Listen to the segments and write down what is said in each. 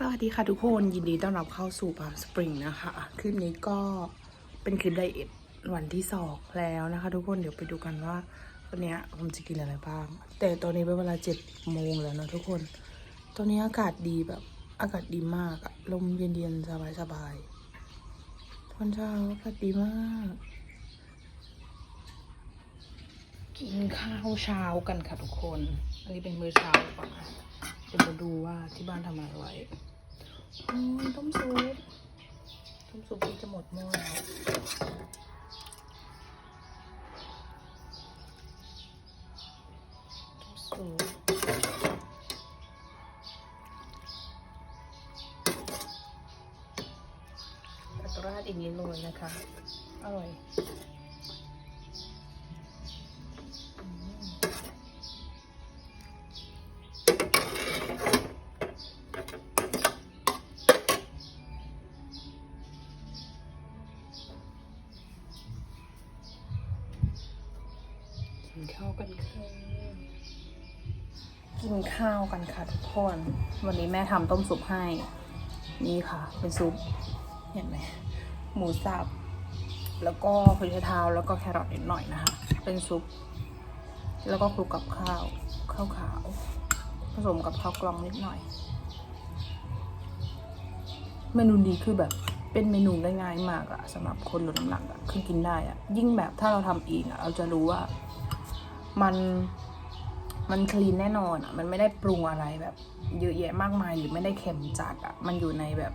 สวัสดีค่ะทุกคนยินดีต้อนรับเข้าสู่พามสปริงนะคะ คลิปนี้ก็เป็นคลิปไดเอทวันที่สองแล้วนะคะ ทุกคนเดี๋ยวไปดูกันว่าวันนี้ผมจะกินอะไรบ้าง แต่ตอนนี้เป็นเวลาเจ็ดโมงแล้วนะทุกคน ตอนนี้อากาศดีแบบอากาศดีมากอะลมเย็นๆสบายๆตอนเช้าอากาศดีมาก กินข้าวเช้ากันค่ะทุกคน อันนี้เป็นมื้อเช้าก่อนนะมาดูว่าที่บ้านทำอะไรไว้ ต้มซุปต้มซุปที่จะหมดหม้อแล้วต้มซุปตักราดอีกนิดหน่อยนะคะ อร่อย กินข้าวกันค่ะทุกคน วันนี้แม่ทำต้มซุปให้ นี่ค่ะ เป็นซุป เห็นไหมหมูสับ แล้วก็พริกเท้าแล้วก็แครอทนิดหน่อยนะคะ เป็นซุป แล้วก็คลุกกับข้าวข้าวขาว ผสมกับข้าวกล้องนิดหน่อย เมนูนี้คือแบบเป็นเมนูได้ง่ายมากอะสำหรับคนลดน้ำหนักอะคือกินได้อะยิ่งแบบถ้าเราทำเองอะเราจะรู้ว่ามัน มันคลีนแน่นอนอะ มันไม่ได้ปรุงอะไรแบบ เยอะแยะมากมายหรือไม่ได้เค็มจัดอะ มันอยู่ในแบบ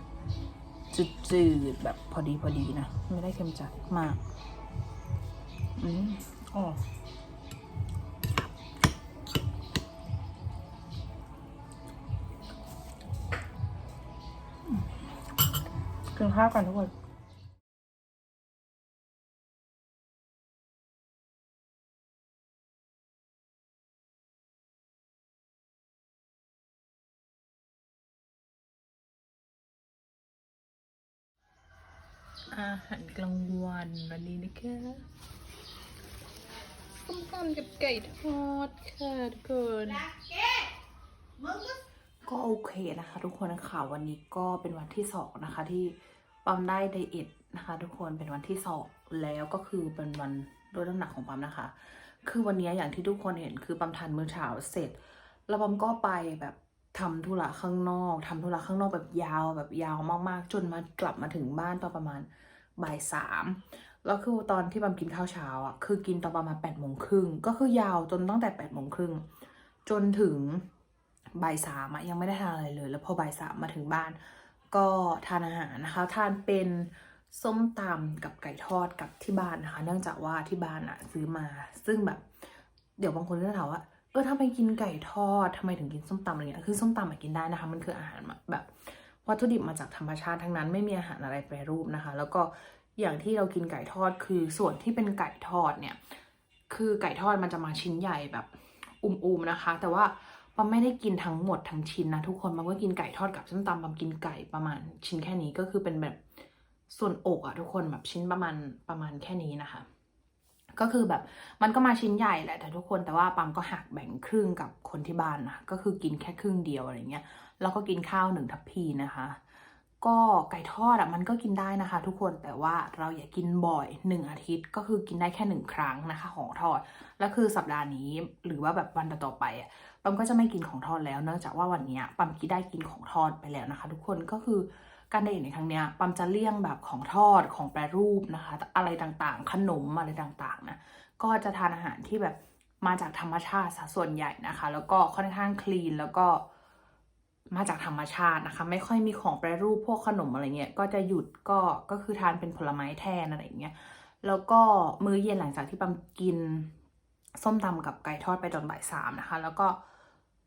จืดๆแบบพอดีพอดีนะ ไม่ได้เค็มจัดมาก อืมอ๋อกินข้าวกันทุกคน อาหารกลางวันวันนี้นะคะส้มตำกับไก่ทอดค่ะทุกคนก็โอเคนะคะ ทุกคนค่ะวันนี้ก็เป็นวันที่สองนะคะ ที่ปั๊มได้ไดเอทนะคะ ทุกคนเป็นวันที่สองแล้วก็คือเป็นวันลดน้ำหนักของปั๊มนะคะ คือวันนี้อย่างที่ทุกคนเห็นคือปั๊มทานมื้อเช้าเสร็จ แล้วปั๊มก็ไปแบบ ทำธุระข้างนอกทำธุระข้างนอกแบบยาวแบบยาวมากๆ จนมากลับมาถึงบ้านตอนประมาณบ่ายสามแล้วคือตอนที่ปั๊มกินข้าวเช้าอะคือกินตอนประมาณแปดโมงครึ่งก็คือยาวจนตั้งแต่แปดโมงครึ่งจนถึงบ่ายสามอะยังไม่ได้ทานอะไรเลย แล้วพอบ่ายสามมาถึงบ้าน ก็ทานอาหารนะคะ ทานเป็นส้มตำกับไก่ทอดกับที่บ้านนะคะ เนื่องจากว่าที่บ้านอะซื้อมา ซึ่งแบบ เดี๋ยวบางคนก็จะถามว่า เออทำไมกินไก่ทอดทำไมถึงกินส้มตำอะไรเงี้ยคือส้มตำอะกินได้นะคะ มันคืออาหารแบบวัตถุดิบมาจากธรรมชาติทั้งนั้นไม่มีอาหารอะไรแปรรูปนะคะ แล้วก็อย่างที่เรากินไก่ทอดคือส่วนที่เป็นไก่ทอดเนี่ยคือไก่ทอดมันจะมาชิ้นใหญ่แบบอุ้มๆนะคะ แต่ว่าปั๊มไม่ได้กินทั้งหมดทั้งชิ้นนะทุกคนปั๊มก็กินไก่ทอดกับส้มตำปั๊มกินไก่ประมาณชิ้นแค่นี้ก็คือเป็นแบบส่วนอกอะทุกคนแบบชิ้นประมาณประมาณแค่นี้นะคะ ก็คือแบบมันก็มาชิ้นใหญ่แหละแต่ทุกคนแต่ว่าปั๊มก็หักแบ่งครึ่งกับคนที่บ้านนะก็คือกินแค่ครึ่งเดียวอะไรเงี้ยแล้วก็กินข้าวหนึ่งทัพพีนะคะ ก็ไก่ทอดอะมันก็กินได้นะคะ ทุกคนแต่ว่าเราอย่ากินบ่อยหนึ่งอาทิตย์ก็คือกินได้แค่หนึ่งครั้งนะคะ ของทอดแล้วคือสัปดาห์นี้หรือว่าแบบวันต่อไปอะปั๊มก็จะไม่กินของทอดแล้วเนื่องจากว่าวันนี้ปั๊มกินได้กินของทอดไปแล้วนะคะ ทุกคนก็คือ การไดเอทในครั้งเนี้ยปั๊มจะเลี่ยงแบบของทอดของแปรรูปนะคะ อะไรต่างๆ ขนมอะไรต่างๆนะก็จะทานอาหารที่แบบมาจากธรรมชาติซะส่วนใหญ่นะคะ แล้วก็ค่อนข้างคลีนแล้วก็มาจากธรรมชาตินะคะ ไม่ค่อยมีของแปรรูปพวกขนมอะไรเงี้ยก็จะหยุดก็ก็คือทานเป็นผลไม้แทนอะไรอย่างเงี้ยแล้วก็มื้อเย็นหลังจากที่ปั๊มกิน ส้มตำกับไก่ทอดไปตอนบ่ายสามนะคะ แล้วก็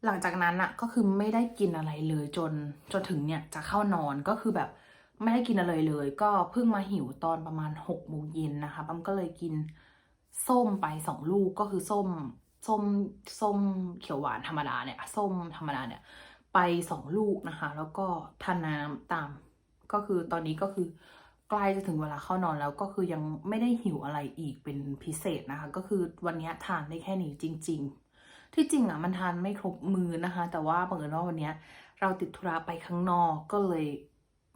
หลังจากนั้นอะก็คือไม่ได้กินอะไรเลยจนจนถึงเนี่ยจะเข้านอนก็คือแบบไม่ได้กินอะไรเลย ก็เพิ่งมาหิวตอนประมาณหกโมงเย็นนะคะปั๊มก็เลยกินส้มไปสองลูกก็คือส้มส้มส้มเขียวหวานธรรมดาเนี่ยส้มธรรมดาเนี่ยไปสองลูกนะคะ แล้วก็ทานน้ำตาม ก็คือตอนนี้ก็คือใกล้จะถึงเวลาเข้านอนแล้วก็คือยังไม่ได้หิวอะไรอีกเป็นพิเศษนะคะ ก็คือวันนี้ทานได้แค่นี้จริง ๆ ที่จริงอะมันทานไม่ครบมือนะคะ แต่ว่าบังเอิญว่าวันนี้เราติดธุระไปข้างนอกก็เลย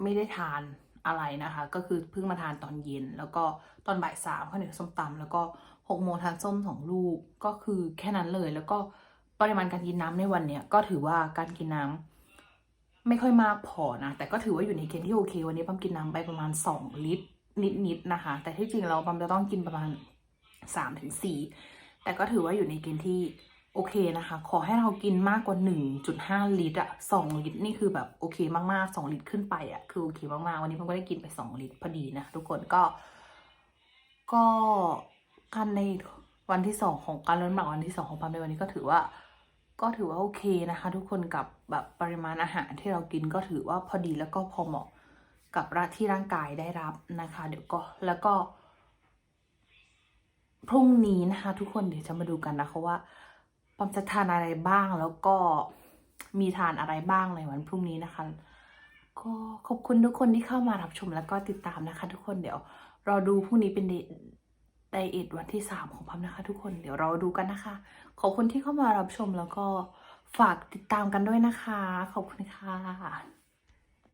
ไม่ได้ทานอะไรนะคะ ก็คือเพิ่งมาทานตอนเย็น แล้วก็ตอนบ่ายสามข้าวเหนียวส้มตำแล้วก็หกโมงทานส้มสองลูกก็คือแค่นั้นเลย แล้วก็ปริมาณการกินน้ำในวันเนี้ยก็ถือว่าการกินน้ำไม่ค่อยมากพอนะ แต่ก็ถือว่าอยู่ในเกณฑ์ที่โอเค วันนี้ปั๊มกินน้ำไปประมาณสองลิตรนิดๆนะคะ แต่ที่จริงเราปั๊มจะต้องกินประมาณสามถึงสี่แต่ก็ถือว่าอยู่ในเกณฑ์ที่ โอเคนะคะ ขอให้เรากินมากกว่าหนึ่งจุดห้าลิตรอะสองลิตรนี่คือแบบโอเคมากๆสองลิตรขึ้นไปอะคือโอเคมากๆ วันนี้ปั๊มก็ได้กินไปสองลิตรพอดีนะทุกคนก็ ก็การในวันที่สองของการลดน้ำหนักวันที่สองของปั๊มในวันนี้ก็ถือว่า ก็ถือว่าโอเคนะคะ ทุกคนกับแบบปริมาณอาหารที่เรากินก็ถือว่าพอดีแล้วก็พอเหมาะกับร่างที่ร่างกายได้รับนะคะ เดี๋ยวก็แล้วก็พรุ่งนี้นะคะ ทุกคนเดี๋ยวจะมาดูกันนะคะว่า ปอมจะทานอะไรบ้างแล้วก็มีทานอะไรบ้างในวันพรุ่งนี้นะคะ ก็ขอบคุณทุกคนที่เข้ามารับชมแล้วก็ติดตามนะคะ ทุกคนเดี๋ยวรอดูพรุ่งนี้เป็นไดเอทวันที่สามของพัมนะคะ ทุกคนเดี๋ยวเราดูกันนะคะ ขอบคุณที่เข้ามารับชมแล้วก็ฝากติดตามกันด้วยนะคะ ขอบคุณค่ะ